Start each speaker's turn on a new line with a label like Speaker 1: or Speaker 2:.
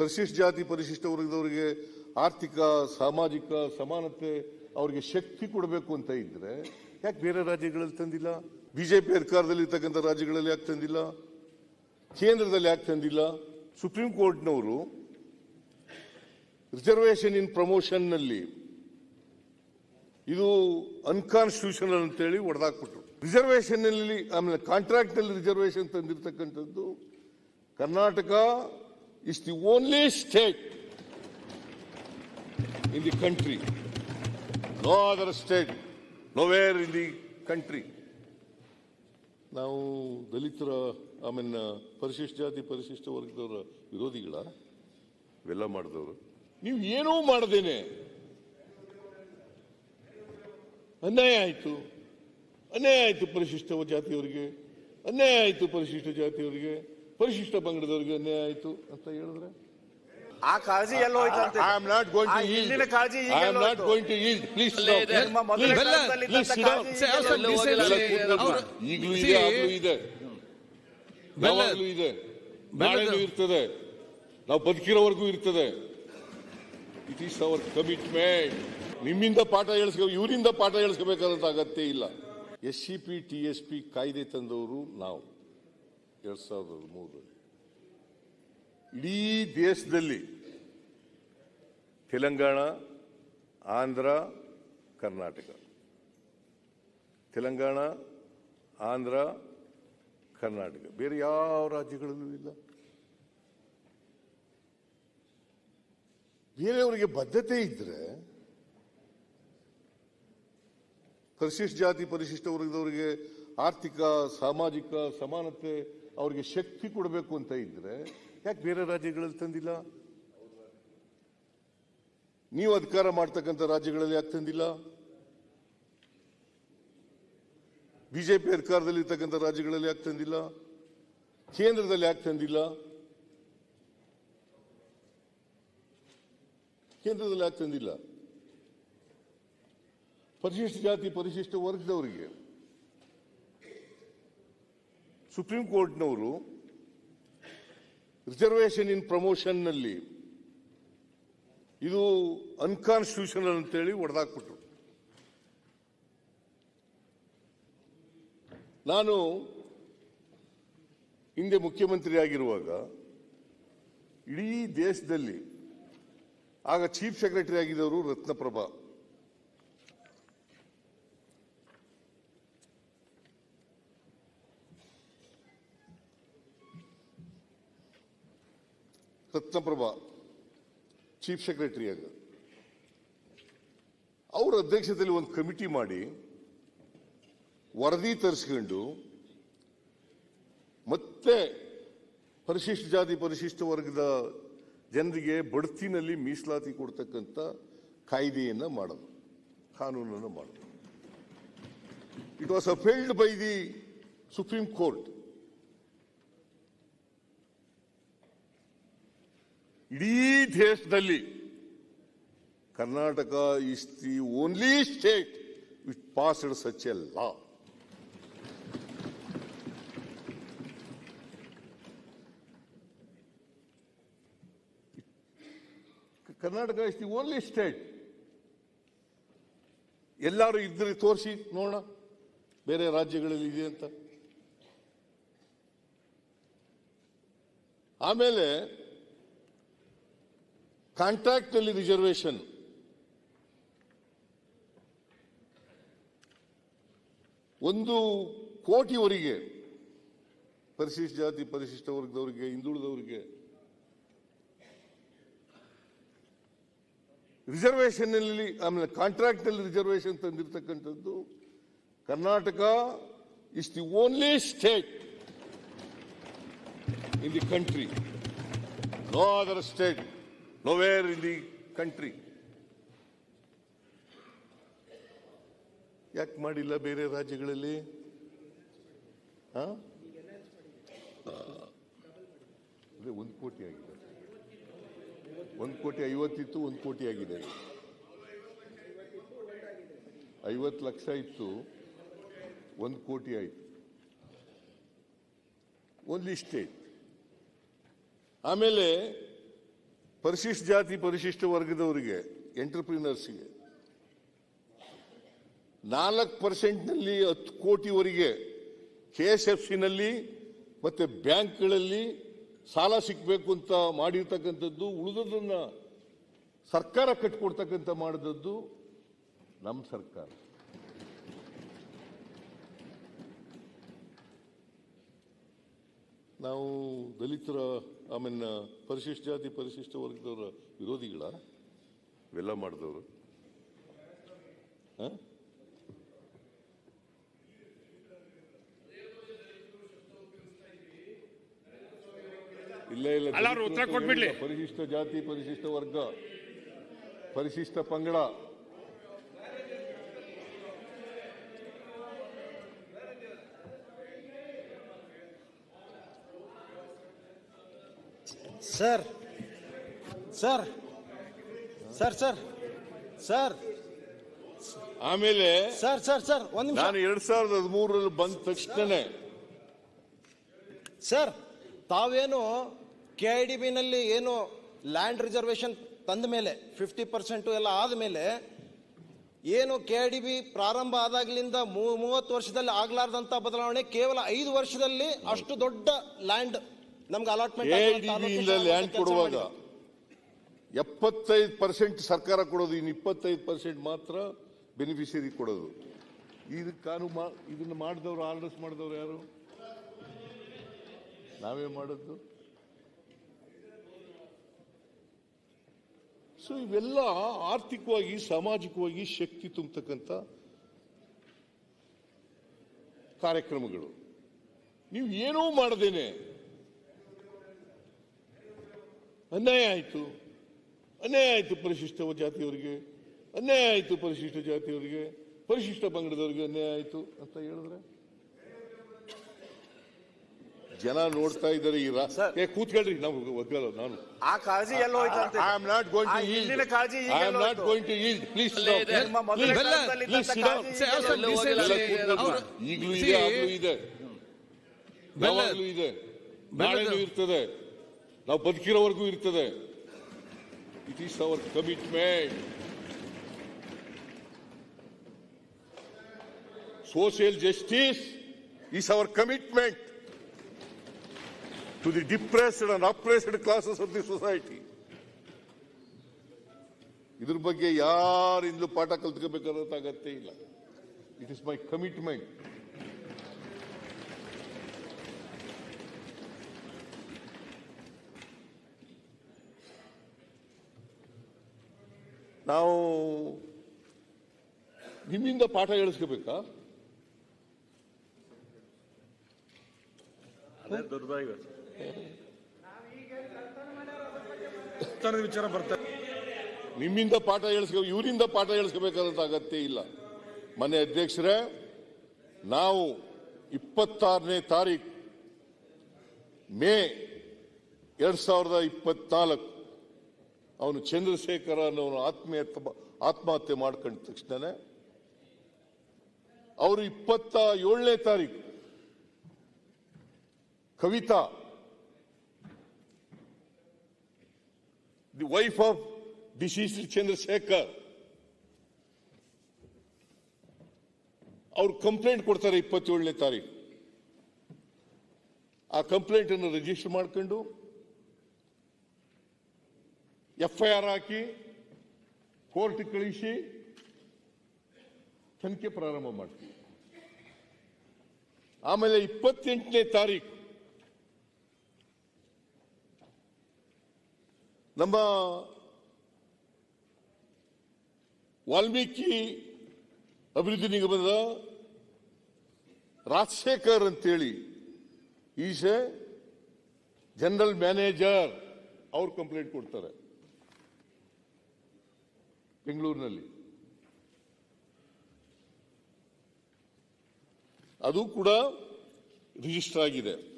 Speaker 1: ಪರಿಶಿಷ್ಟ ಜಾತಿ, ಪರಿಶಿಷ್ಟ ವರ್ಗದವರಿಗೆ ಆರ್ಥಿಕ, ಸಾಮಾಜಿಕ ಸಮಾನತೆ ಅವರಿಗೆ ಶಕ್ತಿ ಕೊಡಬೇಕು ಅಂತ ಇದ್ರೆ ಯಾಕೆ ಬೇರೆ ರಾಜ್ಯಗಳಲ್ಲಿ ತಂದಿಲ್ಲ? ಬಿಜೆಪಿ ಸರ್ಕಾರದಲ್ಲಿ ಇರ್ತಕ್ಕಂಥ ರಾಜ್ಯಗಳಲ್ಲಿ ಯಾಕೆ ತಂದಿಲ್ಲ? ಕೇಂದ್ರದಲ್ಲಿ ಯಾಕೆ ತಂದಿಲ್ಲ? ಸುಪ್ರೀಂ ಕೋರ್ಟ್ನವರು ರಿಸರ್ವೇಶನ್ ಇನ್ ಪ್ರಮೋಷನ್ನಲ್ಲಿ ಇದು ಅನ್ಕಾನ್ಸ್ಟಿಟ್ಯೂಷನಲ್ ಅಂತೇಳಿ ಒಡೆದಾಕ್ಬಿಟ್ರು. ರಿಸರ್ವೇಶನ್ನಲ್ಲಿ, ಆಮೇಲೆ contract reservation ತಂದಿರತಕ್ಕಂಥದ್ದು Karnataka is the only state in the country no other state nowhere in the country ನಾವು ದಲಿತರ ಆಮೇನ್ ಪರಿಶಿಷ್ಟ ಜಾತಿ ಪರಿಶಿಷ್ಟ ವರ್ಗದವರ ವಿರೋಧಿಗಳ ಇವೆಲ್ಲ ಮಾಡಿದವರು. ನೀವು ಏನೂ ಮಾಡದೇನೆ. ಅನ್ಯಾಯ ಆಯಿತು. ಅನ್ಯಾಯ ಆಯಿತು ಪರಿಶಿಷ್ಟ ಜಾತಿಯವರಿಗೆ. ಅನ್ಯಾಯ ಆಯಿತು ಪರಿಶಿಷ್ಟ ಜಾತಿಯವರಿಗೆ. ಪರಿಶಿಷ್ಟ ಪಂಗಡದವರಿಗೆ ಅನ್ಯಾಯ ಆಯಿತು ಅಂತ ಹೇಳಿದ್ರೆ?
Speaker 2: ಆ ಕಾಳಜಿ ಎಲ್ಲ ಹೋಯ್ತಂತೆ
Speaker 1: I am not going to
Speaker 2: ಹಿಂದಿನ ಕಾಳಜಿ ಈಗ
Speaker 1: I am not? Going to yield please
Speaker 2: ನಿಮ್ಮ ಮೊದಲ.
Speaker 1: ಈಗಲೂ ಇದೆ ಆಗ್ಲೂ ಇದೆ. ಯಾವಾಗಲೂ ಇದೆ. ನಾಳೆನೂ ಇರ್ತದೆ. ನಾವು ಬದುಕಿರೋವರೆಗೂ ಇರ್ತದೆ. ಇಟ್ ಈಸ್ ಅವರ್ ಕಮಿಟ್ಮೆಂಟ್ ನಿಮ್ಮಿಂದ ಪಾಠ ಹೇಳಿಸ್ಕೊ ಇವರಿಂದ ಪಾಠ ಹೇಳಿಸ್ಕೋಬೇಕಾದಂತ ಅಗತ್ಯ ಇಲ್ಲ. S C P T S P ಕಾಯ್ದೆ ತಂದವರು ನಾವು. ಎರಡ್ ಸಾವಿರದ ಮೂರರಲ್ಲಿ ಇಡೀ ದೇಶದಲ್ಲಿ ತೆಲಂಗಾಣ, ಆಂಧ್ರ, ಕರ್ನಾಟಕ. ತೆಲಂಗಾಣ, ಆಂಧ್ರ, ಕರ್ನಾಟಕ. ಬೇರೆ ಯಾವ ರಾಜ್ಯಗಳಲ್ಲೂ ಇಲ್ಲ. ಬೇರೆಯವರಿಗೆ ಬದ್ಧತೆ ಇದ್ರೆ ಪರಿಶಿಷ್ಟ ಜಾತಿ, ಪರಿಶಿಷ್ಟ ವರ್ಗದವರಿಗೆ ಆರ್ಥಿಕ, ಸಾಮಾಜಿಕ ಸಮಾನತೆ ಅವರಿಗೆ ಶಕ್ತಿ ಕೊಡಬೇಕು ಅಂತ ಇದ್ರೆ ಯಾಕೆ ಬೇರೆ ರಾಜ್ಯಗಳಲ್ಲಿ ತಂದಿಲ್ಲ? ನೀವು ಅಧಿಕಾರ ಮಾಡ್ತಕ್ಕಂಥ ರಾಜ್ಯಗಳಲ್ಲಿ ಯಾಕೆ ತಂದಿಲ್ಲ? ಬಿಜೆಪಿ ಅಧಿಕಾರದಲ್ಲಿ ಇರ್ತಕ್ಕಂಥ ರಾಜ್ಯಗಳಲ್ಲಿ ಯಾಕೆ ತಂದಿಲ್ಲ? ಕೇಂದ್ರದಲ್ಲಿ ಯಾಕೆ ತಂದಿಲ್ಲ? ಕೇಂದ್ರದಲ್ಲಿ ಯಾಕೆ ತಂದಿಲ್ಲ? ಪರಿಶಿಷ್ಟ ಜಾತಿ ಪರಿಶಿಷ್ಟ ವರ್ಗದವರಿಗೆ. ಸುಪ್ರೀಂ ಕೋರ್ಟ್ನವರು ರಿಸರ್ವೇಷನ್ ಇನ್ ಪ್ರಮೋಷನ್ನಲ್ಲಿ ಇದು ಅನ್ಕಾನ್ಸ್ಟಿಟ್ಯೂಷನಲ್ ಅಂತೇಳಿ ಒಡೆದಾಕ್ಬಿಟ್ರು. ನಾನು ಹಿಂದೆ ಮುಖ್ಯಮಂತ್ರಿ ಆಗಿರುವಾಗ ಇಡೀ ದೇಶದಲ್ಲಿ ಆಗ ಚೀಫ್ ಸೆಕ್ರೆಟರಿ ಆಗಿದ್ದವರು ರತ್ನಪ್ರಭಾ. ರತ್ನಪ್ರಭಾ ಚೀಫ್ ಸೆಕ್ರೆಟರಿ ಆಗ. ಅವ್ರ ಅಧ್ಯಕ್ಷತೆಯಲ್ಲಿ ಒಂದು ಕಮಿಟಿ ಮಾಡಿ, ವರದಿ ತರಿಸ್ಕೊಂಡು, ಮತ್ತೆ ಪರಿಶಿಷ್ಟ ಜಾತಿ, ಪರಿಶಿಷ್ಟ ವರ್ಗದ ಜನರಿಗೆ ಬಡ್ತಿನಲ್ಲಿ ಮೀಸಲಾತಿ ಕೊಡ್ತಕ್ಕಂಥ ಕಾಯ್ದೆಯನ್ನು ಮಾಡೋದು, ಕಾನೂನನ್ನು ಮಾಡೋದು. It was upheld by the supreme court ಇಡೀ ದೇಶದಲ್ಲಿ Karnataka is the only state which passed such a law Karnataka is the only state ಎಲ್ಲರೂ ಇದ್ರೆ ತೋರಿಸಿ, ನೋಡೋಣ. ಬೇರೆ ರಾಜ್ಯಗಳಲ್ಲಿ ಇದೆ ಅಂತ. ಆಮೇಲೆ ಕಾಂಟ್ರಾಕ್ಟ್ನಲ್ಲಿ ರಿಸರ್ವೇಶನ್ ಒಂದು ಕೋಟಿವರೆಗೆ, ಪರಿಶಿಷ್ಟ ಜಾತಿ, ಪರಿಶಿಷ್ಟ ವರ್ಗದವರಿಗೆ, ಹಿಂದುಳಿದವರಿಗೆ ರಿಸರ್ವೇಷನ್ನಲ್ಲಿ ಆಮೇಲೆ ಕಾಂಟ್ರಾಕ್ಟ್ನಲ್ಲಿ reservation ತಂದಿರತಕ್ಕಂಥದ್ದು Karnataka is the only state in the country no other state nowhere in the country ಯಾಕೆ ಮಾಡಿಲ್ಲ ಬೇರೆ ರಾಜ್ಯಗಳಲ್ಲಿ? ಅದೇ ಒಂದು ಕೋಟಿ ಆಗಿದೆ. ಒಂದು ಕೋಟಿ ಐವತ್ತಿತ್ತು, ಒಂದು ಕೋಟಿ ಆಗಿದೆ. ಐವತ್ತು ಲಕ್ಷ ಇತ್ತು, ಒಂದು ಕೋಟಿ ಆಯಿತು. ಓನ್ಲಿ ಸ್ಟೇಟ್ ಆಮೇಲೆ ಪರಿಶಿಷ್ಟ ಜಾತಿ, ಪರಿಶಿಷ್ಟ ವರ್ಗದವರಿಗೆ ಎಂಟರ್ಪ್ರಿನರ್ಸ್ಗೆ ನಾಲ್ಕು ಪರ್ಸೆಂಟ್ನಲ್ಲಿ ಹತ್ತು ಕೋಟಿವರೆಗೆ ಕೆ ಎಸ್ ಎಫ್ ಸಿನಲ್ಲಿ ಮತ್ತು ಬ್ಯಾಂಕ್ಗಳಲ್ಲಿ ಸಾಲ ಸಿಕ್ಕಬೇಕು ಅಂತ ಮಾಡಿರ್ತಕ್ಕಂಥದ್ದು ಉಳಿದದನ್ನು ಸರ್ಕಾರ ಕಟ್ಕೊಡ್ತಕ್ಕಂಥ ಮಾಡಿದದ್ದು ನಮ್ಮ ಸರ್ಕಾರ. ನಾವು ದಲಿತರ ಆಮೇಲೆ ಪರಿಶಿಷ್ಟ ಜಾತಿ ಪರಿಶಿಷ್ಟ ವರ್ಗದವರ ವಿರೋಧಿಗಳ ಇವೆಲ್ಲ ಮಾಡಿದವರು ಹ? ಇಲ್ಲ ಇಲ್ಲ
Speaker 3: ಅಲ್ಲ, ಉತ್ತರ ಕೊಟ್ಬಿಡ್ಲಿ.
Speaker 1: ಪರಿಶಿಷ್ಟ ಜಾತಿ ಪರಿಶಿಷ್ಟ ವರ್ಗ ಪರಿಶಿಷ್ಟ ಪಂಗಡ
Speaker 4: sir. Sir. Sir sir. Sir.
Speaker 1: ಆಮೇಲೆ
Speaker 4: ಸರ್ ಸರ್ ಸರ್ ಒಂದು
Speaker 1: ನಾನು ಎರಡ್ ಸಾವಿರದ ಹದಿಮೂರರಲ್ಲಿ ಬಂದ ತಕ್ಷಣನೇ
Speaker 4: ಸರ್ ತಾವೇನು ಕೆ ಐ ಡಿ ಬಿನಲ್ಲಿ ಏನು ಲ್ಯಾಂಡ್ ರಿಸರ್ವೇಶನ್ ತಂದ ಮೇಲೆ ಫಿಫ್ಟಿ ಪರ್ಸೆಂಟು ಎಲ್ಲ ಆದಮೇಲೆ ಏನು ಕೆ ಐ ಡಿ ಬಿ ಪ್ರಾರಂಭ ಆದಾಗ್ಲಿಂದ ಮೂವತ್ತು ವರ್ಷದಲ್ಲಿ ಆಗ್ಲಾರ್ದಂಥ ಬದಲಾವಣೆ ಕೇವಲ ಐದು ವರ್ಷದಲ್ಲಿ ಅಷ್ಟು ದೊಡ್ಡ ಲ್ಯಾಂಡ್ ನಮ್ಗೆ ಅಲಾಟ್ಮೆಂಟ್
Speaker 1: ಲ್ಯಾಂಡ್ ಕೊಡುವಾಗ? ಎಪ್ಪತ್ತೈದು ಪರ್ಸೆಂಟ್ ಸರ್ಕಾರ ಕೊಡೋದು ಇನ್ನು ಇಪ್ಪತ್ತೈದು ಪರ್ಸೆಂಟ್ ಮಾತ್ರ ಬೆನಿಫಿಷರಿ ಕೊಡೋದು. ಇದು ಕಾನೂನು ಇದನ್ನ ಮಾಡಿದವರು ಆರ್ಡರ್ಸ್ ಮಾಡಿದವರು ಯಾರು? ನಾವೇ ಮಾಡೋದು? ಸೊ ಇವೆಲ್ಲ ಆರ್ಥಿಕವಾಗಿ ಸಾಮಾಜಿಕವಾಗಿ ಶಕ್ತಿ ತುಂಬತಕ್ಕಂಥ ಕಾರ್ಯಕ್ರಮಗಳು. ನೀವು ಏನೂ ಮಾಡದೇನೆ ಅನ್ಯಾಯ ಆಯಿತು. ಅನ್ಯಾಯ ಆಯಿತು ಪರಿಶಿಷ್ಟ ಜಾತಿಯವರಿಗೆ. ಅನ್ಯಾಯ ಆಯಿತು ಪರಿಶಿಷ್ಟ ಜಾತಿಯವರಿಗೆ. ಪರಿಶಿಷ್ಟ ಪಂಗಡದವರಿಗೆ ಅನ್ಯಾಯ ಆಯಿತು ಅಂತ ಹೇಳಿದ್ರೆ? ಜನ ನೋಡ್ತಾ ಇದ್ದಾರೆ ಈ. ಏ ಕೂತ್ಕೊಳ್ರಿ. ನಾವು ಒಗ್ಗಲ್ಲ ನಾನು.
Speaker 2: ಆ ಕಾಳಜಿ ಎಲ್ಲ ಹೋಯ್ತಂತೆ
Speaker 1: I am not going to
Speaker 2: ಹಿಂದಿನ ಕಾಳಜಿ ಈಗ
Speaker 1: I am not. Going to yield please ಈಗಲೂ ಇದೆ ಆಗಲೂ ಇದೆ.
Speaker 5: ಬೆಲ್ಲ-
Speaker 1: ಯಾವಾಗ್ಲೂ ಇದೆ. ನಾಳೆನೂ ಇರ್ತದೆ. ನಾವು ಬದುಕಿರೋವರೆಗೂ ಇರ್ತದೆ. It is our commitment social justice is our commitment to the depressed and oppressed classes of the society ಇದ್ರ ಬಗ್ಗೆ ಯಾರಿಂದಲೂ ಪಾಠ ಕಲ್ತ್ಕೋಬೇಕಾದಂತ ಅಗತ್ಯ ಇಲ್ಲ. ಇಟ್ ಇಸ್ ಮೈ ಕಮಿಟ್ಮೆಂಟ್ ನಾವು ನಿಮ್ಮಿಂದ ಪಾಠ ಹೇಳಿಸ್ಕೋಬೇಕಾ?
Speaker 3: ವಿಚಾರ ಬರ್ತಾರೆ
Speaker 1: ನಿಮ್ಮಿಂದ ಪಾಠ ಹೇಳಿಸ್ಕೋ ಇವರಿಂದ ಪಾಠ ಹೇಳಿಸ್ಕೋಬೇಕಾದಂತ ಅಗತ್ಯ ಇಲ್ಲ. ಮನೆ ಅಧ್ಯಕ್ಷರೇ ನಾವು ಇಪ್ಪತ್ತಾರನೇ ತಾರೀಕು ಮೇ ಎರಡ್ ಸಾವಿರದ ಇಪ್ಪತ್ನಾಲ್ಕು ಅವನು ಚಂದ್ರಶೇಖರ ಅನ್ನೋನು ಆತ್ಮೀಯ ಆತ್ಮಹತ್ಯೆ ಮಾಡ್ಕೊಂಡ ತಕ್ಷಣನೇ ಅವರು ಇಪ್ಪತ್ತ ಏಳನೇ ತಾರೀಕು Kavitha the wife of deceased Chandrashekar, ಅವ್ರು ಕಂಪ್ಲೇಂಟ್ ಕೊಡ್ತಾರೆ ಇಪ್ಪತ್ತೇಳನೇ ತಾರೀಕು. ಆ ಕಂಪ್ಲೇಂಟ್ ಅನ್ನು ರಿಜಿಸ್ಟರ್ ಮಾಡ್ಕೊಂಡು ಎಫ್ ಐ ಆರ್ ಹಾಕಿ ಕೋರ್ಟ್ ಕಳಿಸಿ ತನಿಖೆ ಪ್ರಾರಂಭ ಮಾಡ್ತೀವಿ. ಆಮೇಲೆ ಇಪ್ಪತ್ತೆಂಟನೇ ತಾರೀಕು ನಮ್ಮ ವಾಲ್ಮೀಕಿ ಅಭಿವೃದ್ಧಿ ನಿಗಮದ ರಾಜಶೇಖರ್ ಅಂತೇಳಿ, ಈಸ್ ಎ ಜನರಲ್ ಮ್ಯಾನೇಜರ್, ಅವ್ರು ಕಂಪ್ಲೇಂಟ್ ಕೊಡ್ತಾರೆ. ಬೆಂಗಳೂರಿನಲ್ಲಿ. ಅದು ಕೂಡ ರಿಜಿಸ್ಟರ್ ಆಗಿದೆ.